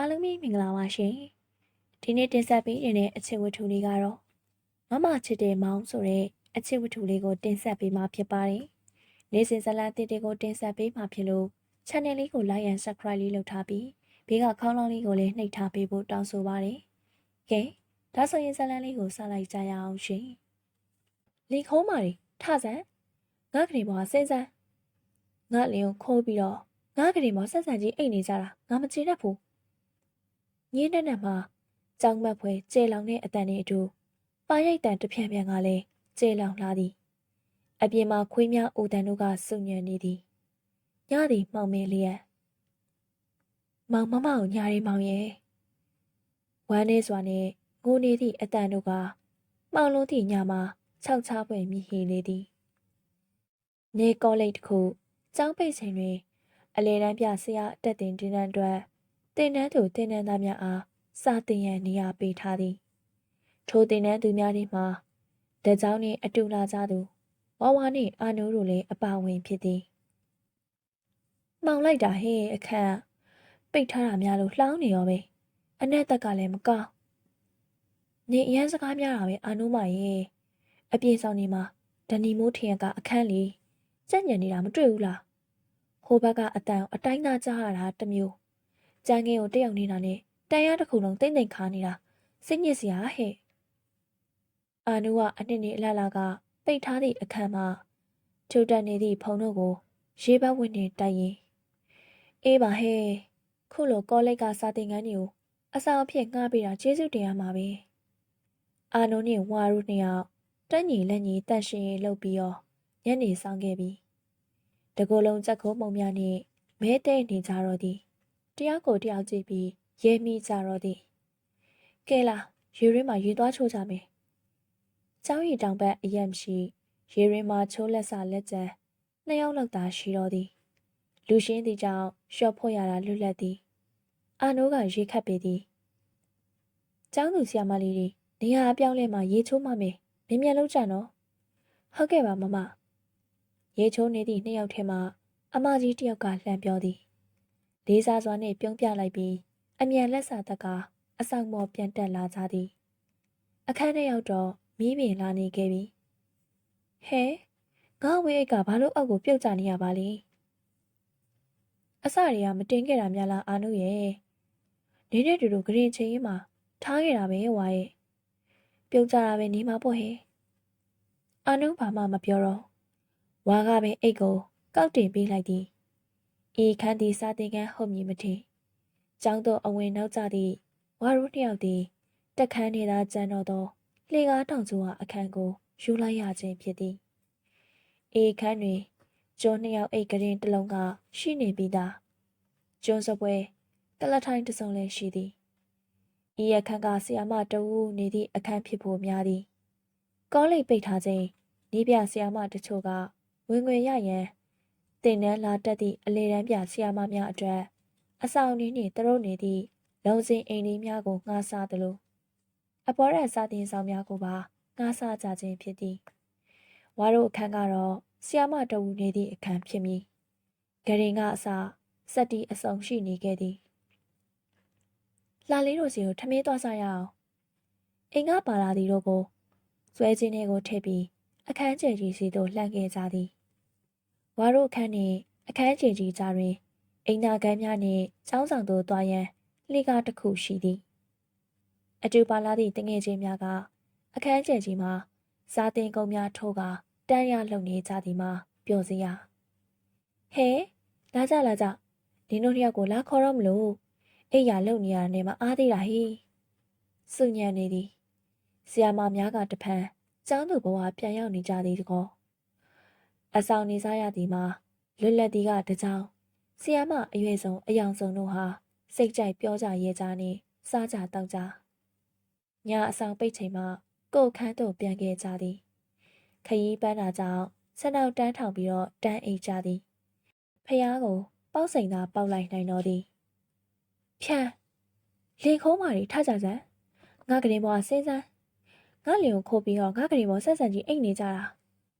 အားလုံးပဲမင်္ဂလာပါရှင်ဒီနေ့တင်ဆက်ပေးနေတဲ့အချစ်ဝတ္ထုလေးကတော့မမချစ်တဲ့မောင်ဆိုတဲ့အချစ်ဝတ္ထုလေးကိုတင်ဆက်ပေးမှာဖြစ်ပါတယ်နေ့စဉ်ဇာတ်လမ်းတစ်တွေကိုတင်ဆက်ပေးမှာဖြစ်လို့ channel လေးကို like and subscribe လေးလုပ်ထားပြီးဘေးကခေါင်းလောင်းလေးကိုလည်းနှိပ်ထားပေးဖို့တောင်းဆိုပါတယ်ကဲဒါဆိုရင်ဇာတ်လမ်းလေးကိုစလိုက်ကြရအောင်ရှင်လီခိုးမာရီထဆန်ငါကလေးပေါ်စဉ်းစားငါလင်ကိုခိုးပြီးတော့ငါကလေးပေါ်ဆက်ဆံကြီးအိတ်နေကြတာငါမချေတတ်ဘူး ညင်းနဲ့နဲ့မှာကြောင်မက်ဖွဲကျေလောင်တဲ့အတန်တွေအတူပါရိတ်တန်တစ်ဖြန့်ဖြန့်ကလည်းကျေလောင်လာသည်အပြင်မှာခွေးများအိုတန်တို့ကစုညံနေသည်ညသည်မှောင်မင်းလျက်မောင်မမကိုညာရီမောင်ရဲ့ဝမ်းနေစွာနဲ့ငိုနေသည့်အတန်တို့ကမှောင်လုံးသည့်ညမှာခြောက်ချပွင့်မြည်ဟေနေသည်နေကောလိပ်တစ်ခုကျောင်းပိတ်ချိန်တွင် အလေတန်းပြဆရာအတက်တင်တင်းတန်းအတွက် တင်နန်းသူတင်နန်းသားများအားစာတင်ရန်နေရာပေးထားသည်ထိုတင်နန်းသူများတို့မှာတကြောင်နှင့်အတူလာကြသူဝါဝါနှင့်အာနိုးတို့လည်းအပါဝင်ဖြစ်သည်မှောင်လိုက်တာဟဲ့အခန့်ပိတ်ထားတာများလို့လှောင်းနေရောပဲအနက်သက်ကလည်းမကောင်းနေအရန်စကားများတာပဲအာနိုးမရဲ့အပြေဆောင်နေမှာဒနီမိုးထင်ရကအခန်းလေးကြက်ညံနေတာမတွေ့ဘူးလားဟိုဘက်ကအတန်အတိုင်းသားကြားရတာတစ်မျိုး ကြမ်းငယ်ကိုတက်ရောက်နေတာနဲ့တန်ရတစ်ခုလုံးတိမ့်တိမ်ခါနေတာစိတ်ညစ်စရာဟဲ့အာနုကအနှစ်နှစ်အလားလားကပိတ်ထားသည့်အခန်းမှာချိုတက်နေသည့်ဖုံတို့ကို ရေဘက်ဝင်နေတိုက်ရင်အေးပါဟဲ့ခုလိုကောလိပ်ကစာသင်ခန်းတွေကိုအဆောင်အဖြစ်ငှားပေးတာကျေးဇူးတင်ရမှာပဲအာနုနဲ့ဝါရုနှစ်ယောက်တက်ညီလက်ညီတန့်ရှင်ရေးလုပ်ပြီးတော့ညနေဆောင်ခဲ့ပြီတကူလုံးကြက်ခိုးမုံများနဲ့မဲတဲ့နေကြတော့သည် တယောက်ကိုတယောက်ကြည့်ပြီးရဲမိကြတော့သည်ကဲလာရေရင်းမှာရေသွားချိုးကြမယ်ကျောင်းရီတောင်ဘက်အရက်မရှိရေရင်းမှာချိုးလက်စာလက်ကျန်နှစ်ယောက်လောက်သာရှိတော့သည်လူရှင်းသည့်ကြောင့်ရှော့ဖို့ရတာလွတ်လပ်သည်အာနိုးကရေခတ်ပေသည်ကျောင်းသူဆရာမလေးတွေနေရာအပြောင်းလဲမှာရေချိုးမှမယ်မြင်မြန်လောက်ကြနော်ဟုတ်ကဲ့ပါမမရေချိုးနေသည့်နှစ်ယောက်ထဲမှာအမကြီးတစ်ယောက်ကလှမ်းပြောသည် လေးစားစွာနှင့်ပြုံးပြလိုက်ပြီးအမြန်လက်စာသက်ကအဆောင်မော်ပြန်တက်လာကြသည် အခန်းထဲရောက်တော့မီးပင်လာနေခဲ့ပြီဟဲငါဝေးအိတ်ကဘာလို့အောက်ကိုပြုတ်ကျနေရပါလဲအစတွေကမတင်ခဲ့တာများလားအာနုရဲ့နေနဲ့တူတူဂရင်ချင်းရင်မှာထားခဲ့တာပဲဝါရဲ့ပြုတ်ကျတာပဲနေမှာပေါ့ဟဲ့အာနုဘာမှမပြောတော့ဝါကပဲအိတ်ကိုကောက်တင်ပေးလိုက်သည် ဤခန်းသည်စာတင်ကန်းဟုတ်မည်မထင်ကျောင်းသို့အဝင်နောက်ကျသည့်ဝါရုနှစ်ယောက်သည်တက်ခန်းနေသာကြံတော့သောလှေကားတောင်ကျိုးဟာအခန်းကိုယူလိုက်ရခြင်းဖြစ်သည်ဤခန်းတွင်ကျွန်းနှစ်ယောက်အိတ်ကရင်တစ်လုံးကရှိနေပြီးသားကျွန်းစပွဲတလက်ထိုင်းတစ်စုံလည်းရှိသည်ဤအခန်းကဆီယာမတဝူနေသည့်အခန်းဖြစ်ဖို့များသည်ကောလိပ်ပိတ်ထားခြင်းဤပြဆီယာမတချို့ကဝင်ငွေရရန် တင်နန်းလာတက်သည့်အလေတန်းပြဆီယာမများအတွက်အဆောင်နေနှင့်တရုတ်နေသည့်လုံစင်အိမ်လေးများကိုငှားစားသလိုအပေါ်ရစာတင်ဆောင်များကိုပါငှားစားကြခြင်းဖြစ်သည်ဝါတို့အခန်းကတော့ဆီယာမတဝူနေသည့်အခန်းဖြစ်မည်ဂရင်ကအစစက်တီအစုံရှိနေခဲ့သည်လာလေးတို့စီကိုထမင်းသွားစားရအောင်အိမ်ကပါလာသည်တို့ကိုဆွဲခြင်းတွေကိုထည့်ပြီးအခန်းကျယ်ကြီးစီသို့လှမ်းခဲ့ကြသည် ဝါတို့အခန်းနှင့်အခန်းကျယ်ကြီးကြားတွင်အိမ်သာကန်းများနှင့်ចောင်းဆောင်သို့သွားရန်လှေကားတစ်ခုရှိသည်အတူပါလာသည့်တငယ်ချင်းများကအခန်းကျယ်ကြီးမှာစားတင်ကုန်းများထိုးကတန်းရလုံနေကြသည်မှာပျော်စရာဟဲလာကြလာကြနင်တို့တယောက်ကိုလာခေါ်တော့မလို့အိယာလုံနေရတဲ့မှာအားသေးတာဟိစုညံနေသည်ဆီယာမများကတဖန်ကျောင်းသူဘဝပြန်ရောက်နေကြသည်တကော အဆောင်နေစားရသည်မှာလွတ်လပ်သည်ကတကြောင်ဆီယာမအရွယ်ဆုံးအယောင်ဆုံးတို့ဟာစိတ်ကြိုက်ပြောကြရဲကြနေစားကြတောက်ကြညအဆောင်ပိတ်ချိန်မှာကိုယ်ခန်းသို့ပြန်ခဲ့ကြသည်ခရီးပန်းတာကြောင့်ဆက်နောက်တန်းထောင်ပြီးတော့တန်းအိတ်ကြသည်ဖះကိုပေါက်စိန်သာပေါက်လိုက်နိုင်တော့သည်ဖြန်းလင်ခုံးမာတွေထကြစမ်းငါကလေးဘွားစဉ်းစားငါလင်ကိုခိုးပြီးတော့ငါကလေးပေါ်ဆက်ဆံကြီးအိတ်နေကြတာ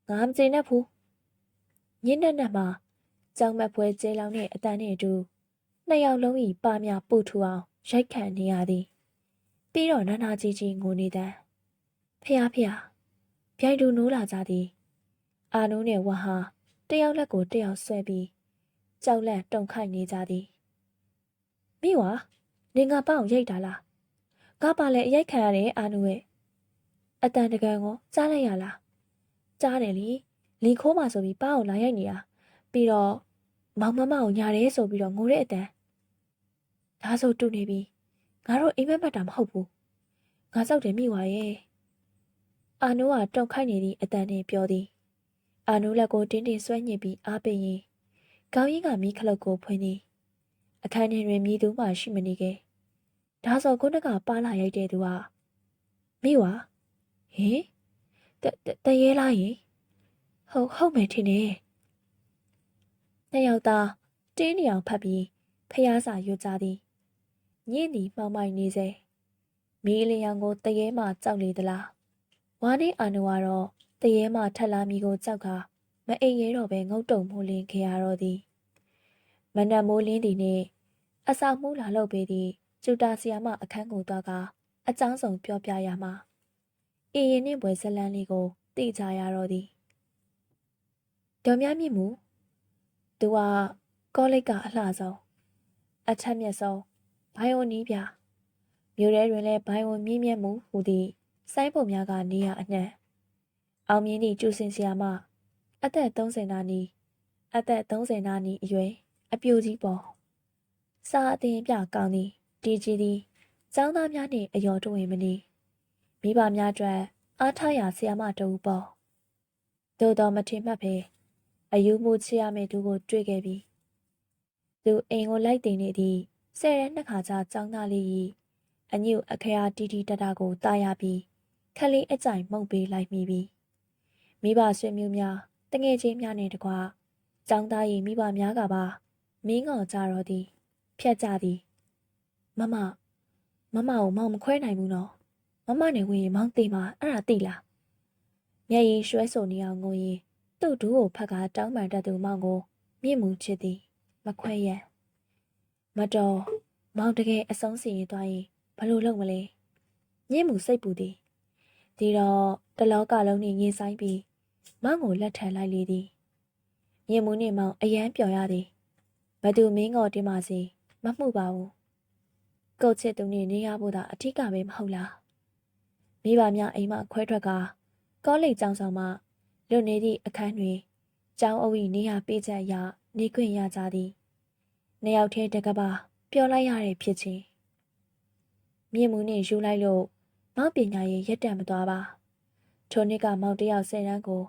ငါမကျေနပ်ဘူး ညင်းနဲ့နဲ့မှာကြောင်မက်ပွဲကျဲလောင်တဲ့အတန်းနဲ့အတူနှစ်ယောက်လုံးဤပါမြပူထူအောင်ရိုက်ခတ်နေရသည်ပြီးတော့နာနာကြီးကြီးငိုနေသည်ဖះဖះပြိုင်တူနိုးလာကြသည်အာနိုးနဲ့ဝါဟာတယောက်လက်ကိုတယောက်ဆွဲပြီးကြောက်လန့်တုန်ခိုက်နေကြသည်မိဝါနေငါပေါ့ရိတ်တာလားငါပါလေအရိုက်ခံရတယ်အာနိုးရဲ့အတန်တကန်ကိုကြားလိုက်ရလားကြားတယ်လေ လီခိုးမှဆိုပြီးပေါ့လာရိုက်နေတာပြီးတော့မောင်မမကိုညာတယ်ဆိုပြီးတော့ငိုတဲ့အတန်ဒါဆိုတူနေပြီငါတို့အိမ်မက်မက်တာမဟုတ်ဘူးငါစောက်တယ်မိဝါရဲ့အာနိုးကတုန်ခိုက်နေသည့်အတန်နဲ့ပြောသည်အာနုလက်ကိုတင်းတင်းဆွဲညစ်ပြီးအားပေးရင်ကောင်းရင်ကမိခလုတ်ကိုဖွင့်သည်အခန်းထဲတွင်မြည်သူမှရှိမနေခဲ့ဒါဆိုခုနကပါလာရိုက်တဲ့သူကမိဝါဟင်တတတရဲလားယင် ဟုတ်ဟုတ်မယ်ထင်တယ်နှစ်ယောက်သားတင်းနေအောင်ဖတ်ပြီးဖျားစာရွတ်ကြသည်ညင်းသည်မှောင်မိုက်နေစေမီးလျောင်ကိုတရဲမှကြောက်လေသလားဝါနေအာနုကတော့တရေမှထက်လာမိကိုကြောက်ကမအိမ်ရဲတော့ပဲငုတ်တုံမိုးလင်းခဲ့ရတော့သည်မနက်မိုးလင်းသည်နှင့်အစာမှုလာလုပ်ပေးသည့်ကျူတာဆီယာမအခန်းကိုသွားကအကြောင်းစုံပြောပြရမှာအင်းရင်နှင့်ပွဲဇလန်းလေးကိုသိကြရတော့သည် ဒေါ်မြမြင့်မူသူကကောလိပ်ကအလှဆုံးအထက်မြက်ဆုံးဘိုင်ယိုနီးပြမြို့ထဲတွင်လည်းဘိုင်ယိုမြင့်မြတ်မှုဟူသည့်စိုင်းပုံများကနေရအနှံ့အောင်မြင်သည့်ကျူစင်ဆရာမအသက်30နာနီအသက်30နာနီအရွယ်အပြိုကြီးပေါ်စာအသင်ပြကောင်းသည်တီကြီးသည်ကျောင်းသားများနှင့်အယော်တဝင်မနီမိဘများအတွက်အားထားရာဆရာမတူပေါ်သို့တော်မထင်မှတ်ပဲ အယူမှုချရမယ့်သူကို တွေ့ခဲ့ပြီသူအိမ်ကိုလိုက်တင်နေသည့်ဆယ်ရက်နှစ်ခါကြာကျောင်းသားလေး၏အညုအခရာတီတီတတကိုတားရပြီးခလေးအကြိုင်မှုတ်ပေးလိုက်မိပြီမိဘဆွေမျိုးများတငယ်ချင်းများနဲ့တကွចောင်းသား၏မိဘများကပါမင်းငေါ်ကြတော့သည် ဖြတ်ကြသည်မမမမကိုမောင်မခွဲနိုင်ဘူးနော်မမနဲ့ဝင်ရင်မောင်သိမှာအဲ့ဒါသိလားမျက်ရည်ရွှဲဆိုနေအောင်ငိုရင် သူ့ဒူးကိုဖက်ကတောင်းပန်တတ်သူမောင်ကိုမြင့်မှုချစ်သည်မခွဲရန်မတော်မောင်တကယ်အဆုံးစီရင်သွားရင်ဘလို့လုပ်မလဲမြင့်မှုစိတ်ပူသည်ဒီတော့တလောကလုံးနှင့်ရင်ဆိုင်ပြီးမောင်ကိုလက်ထပ်လိုက်လေသည်မြင်မှုနှင့်မောင်အယမ်းပျော်ရသည်ဘသူမင်းကိုတင်ပါစီမမှုပါဘူးကုတ်ချစ်သူနှင့်နေရဖို့သာအထီးကပဲမဟုတ်လားမိဘများအိမ်မှခွဲထွက်ကကောလိပ်ကျောင်းဆောင်မှ လွတ်နေသည့်အခန်းတွင်ကျောင်းအုပ်၏နေရပေးချက်အရနေခွင့်ရကြသည်နှစ်ယောက်ထဲတကပါပျော်လိုက်ရတဲ့ဖြစ်ချင်းမြင့်မှုနှင့်ယူလိုက်လို့မောက်ပညာရေးရက်တံမသွားပါထိုနှစ်ကမောက်တယောက်ဆယ်တန်းကို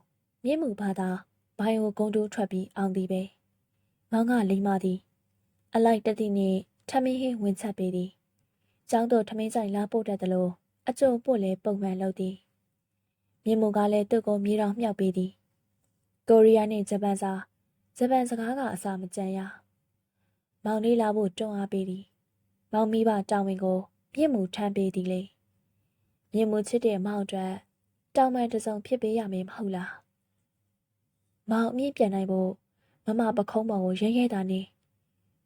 မြင့်မှုဘာသာဘိုင်ယိုဂုံတိုးထွက်ပြီးအောင်သည်ပဲမောင်ကလိမ္မာသည် အလိုက်တတိနှင့်ထမင်းဟင်းဝင်ချက်ပေးသည်ကျောင်းတော်ထမင်းဆိုင်လာပို့တတ်သလိုအကျုံပို့လဲပုံမှန်လုပ်သည် မြင့်မှုကလည်းသူ့ကိုမြေတော်မြောက်ပေးသည်ကိုရီးယားနှင့်ဂျပန်စာဂျပန်စကားကအစာမကြမ်းရမောင်လေးလာဖို့တွန်းအားပေးသည်မောင်မိဘတာဝန်ကိုပြင့်မှုထမ်းပေးသည်လေမြင့်မှုချစ်တဲ့မောင်အတွက်တောင်ပန်တစုံဖြစ်ပေးရမယ်မဟုတ်လားမောင်အမြင့်ပြန်နိုင်ဖို့မမပခုံးပေါ်ကိုရဲရဲတာနေ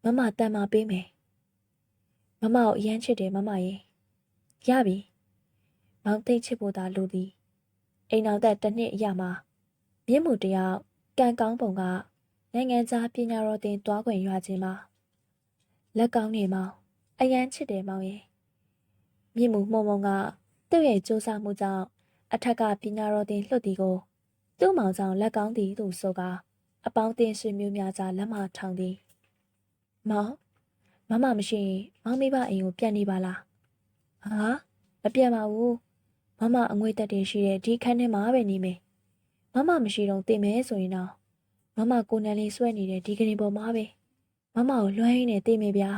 မမတန်မာပေးမယ်မမကိုအရန်ချစ်တယ်မမရေရပြီမောင်သိချစ်ဖို့သာလိုသည် အိမ်အောင်သက်တစ်နှစ်အရမှာမြင့်မှုတယောက်ကံကောင်းပုံကနိုင်ငံခြားပညာတော်တင်တွားခွင့်ရခြင်းမှာလက်ကောင်းနေမောင်အရန်ချစ်တယ်မောင်ရေမြင့်မှုမှုံမုံကသူ့ရဲ့စူးစမ်းမှုကြောင့်အထက်ကပညာတော်တင်လွှတ်သည်ကို သူ့မောင်ဆောင်လက်ကောင်းသည်သူဆိုကအပေါင်းတင်ဆွေမျိုးများကြားလက်မထောင်သည်မောင်မမမရှိရင်မောင်မိဘအိမ်ကိုပြန်နေပါလားဟာမပြန်ပါဘူး မမအငွေတက်တင်ရှိတဲ့ဒီခန်းထဲမှာပဲနေမယ်မမမရှိတော့တင်မယ်ဆိုရင်တော့မမကိုနန်းလေးဆွဲနေတဲ့ဒီကနေ့ပေါ်မှာပဲမမကိုလွှမ်းရင်းနဲ့တင်မယ်ဗျာ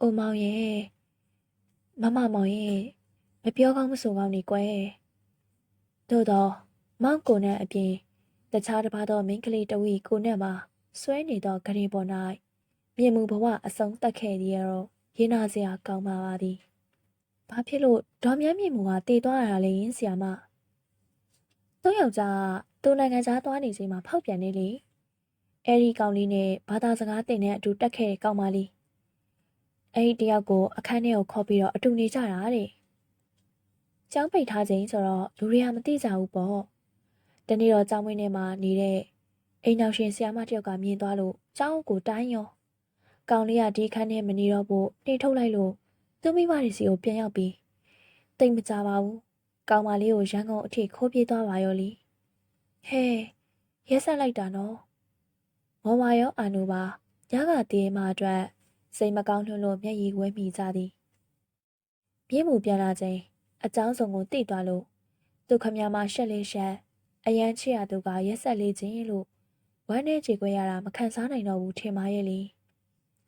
အိုမောင်ရဲ့မမမောင်ရဲ့မပြောကောင်းမဆိုကောင်းနေကွယ်သို့တော့မောင်ကိုနဲ့အပြင်တခြားတစ်ပါးသောမိန်းကလေးတဝီကိုနဲ့မှာဆွဲနေသောဂရင်ပေါ်၌မြင်မှုဘဝအဆုံးတက်ခဲ့သည်ရောရင်နာစရာကောင်းပါပါသည်။ ဘာဖြစ်လို့ဒေါ်မြတ်မြင့်မူကတည်သွားရတာလဲယင်းဆရာမ။သူ့ယောက်ျားသူ့နိုင်ငံသားသွားနေချိန်မှာဖောက်ပြန်နေလေ။အဲဒီကောင်လေးနဲ့ဘာသာစကားသင်တဲ့အတူတက်ခဲ့တဲ့ကောင်မလေးအဲ့ဒီတယောက်ကိုအခန်းထဲကိုခေါ်ပြီးတော့အတူနေကြတာတဲ့။ကျောင်းပိတ်ထားခြင်းဆိုတော့လူတွေကမသိကြဘူးပေါ့။တနေ့တော့ကျောင်းဝင်းထဲမှာနေတဲ့အိမ်နောက်ရှင်ဆရာမတစ်ယောက်ကမြင်သွားလို့ကျောင်းကိုတိုင်းရော။ကောင်လေးကဒီခန်းထဲမနေတော့ဘူးနှိထုတ်လိုက်လို့ သူမိဘတွေစီကိုပြန်ရောက်ပြီးတိတ်မကြပါဘူး။ကောင်မလေးကိုရန်ကုန်အထိခိုးပြေးသွားပါရောလी။ဟဲရက်ဆက်လိုက်တာနော်။မော်ဝါရောအာနိုပါညကတည်းမှအတွက်စိတ်မကောင်းလွန်းလို့မျက်ရည်ဝဲမိကြသည်ပြင်းမှုပြန်လာခြင်းအကြောင်းစုံကိုသိသွားလို့သူခမရမရှက်လေးရှက်အရန်ချစ်ရသူကရက်ဆက်လေးခြင်းလို့ဝမ်းနဲ့ကြေခွဲရတာမခံစားနိုင်တော့ဘူးထင်ပါရဲ့လေ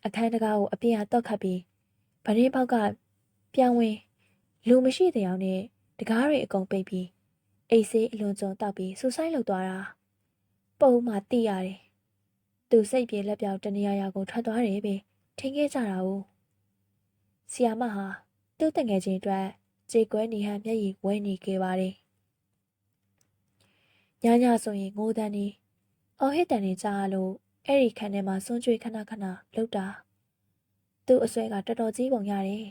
အခန်းတကားကိုအပြင်းအတော့ခတ်ပြီး ဗရင်းပေါက်ကပြောင်းဝင်လူမရှိတဲ့အောင်နဲ့တကားတွေအကုန်ပိတ်ပြီးအိတ်ဆေးအလွန်ကျွံတောက်ပြီးဆူဆိုင်လောက်သွားတာပုံမှတိရတယ်သူစိတ်ပြေလက်ပြောက်တနေရာရာကိုထွက်သွားတယ်ပဲထင်ခဲ့ကြတာ哦ဆီယာမဟာသူ့တငယ်ချင်းအတွက်ကြေကွဲနေဟန်မျက်ရည်ဝဲနေခဲ့ပါတယ်ညညဆိုရင်ငိုတန်းနေအော်ဟစ်တန်နေကြလို့အဲ့ဒီခန်းထဲမှာစွန့်ကြွေခဏခဏလှုပ်တာ သူ့အဆွဲကတော်တော်ကြီးပုံရတယ်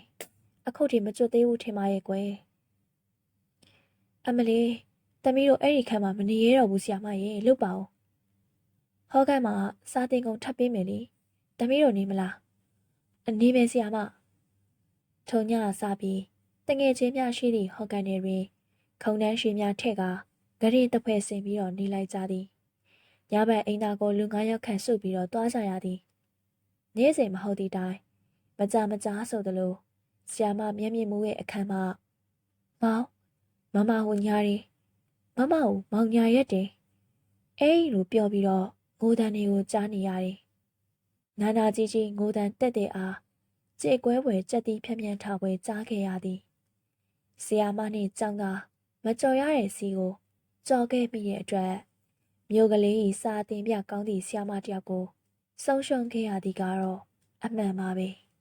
အခုထိမကျွတ်သေးဘူးထင်ပါရဲ့ကွယ်အမလီတမီးတို့အဲ့ဒီခန်းမှာမနေရတော့ဘူးဆီယာမရဲ့လှုပ်ပါဦးဟောကန်မှာစားတင်ကုန်ထပ်ပေးမယ်လေတမီးတို့နေမလားအနေပဲဆီယာမထုံညစားပြီးတငယ်ချင်းများရှိသည့်ဟောကန်တွေတွင်ခုံတန်းရွှေများထက်ကဂရင်တစ်ဖွဲ့ဆင်ပြီးတော့နေလိုက်ကြသည်ညဘက်အိမ်သားကိုလူ9ယောက်ခန့်စုပြီးတော့တွားကြရသည်နေ့စဉ်မဟုတ်သည့်တိုင် မကြမကြားဆိုသလိုဆီယာမမျက်မြင်မူရဲ့အခန်းမှာမောင်မမဟိုညာရီမမကိုမောင်ညာရက်တယ်အဲ့လိုပြောပြီးတော့ငိုတန်တွေကိုကြားနေရတယ်နာနာကြီးကြီးငိုတန်တက်တဲ့အားကြေကွဲွယ်ကြက်တီးဖြန့်ဖြန့်ထားပွဲကြားခဲ့ရသည်ဆီယာမနှင့်ကြောင်ကမကြော်ရတဲ့စီကိုကြော်ခဲ့ပြီးရဲ့အတွက်မြို့ကလေးဤစာတင်ပြကောင်းသည့်ဆီယာမတယောက်ကိုဆုံးရှုံးခဲ့ရသည်ကတော့အမှန်ပါပဲ။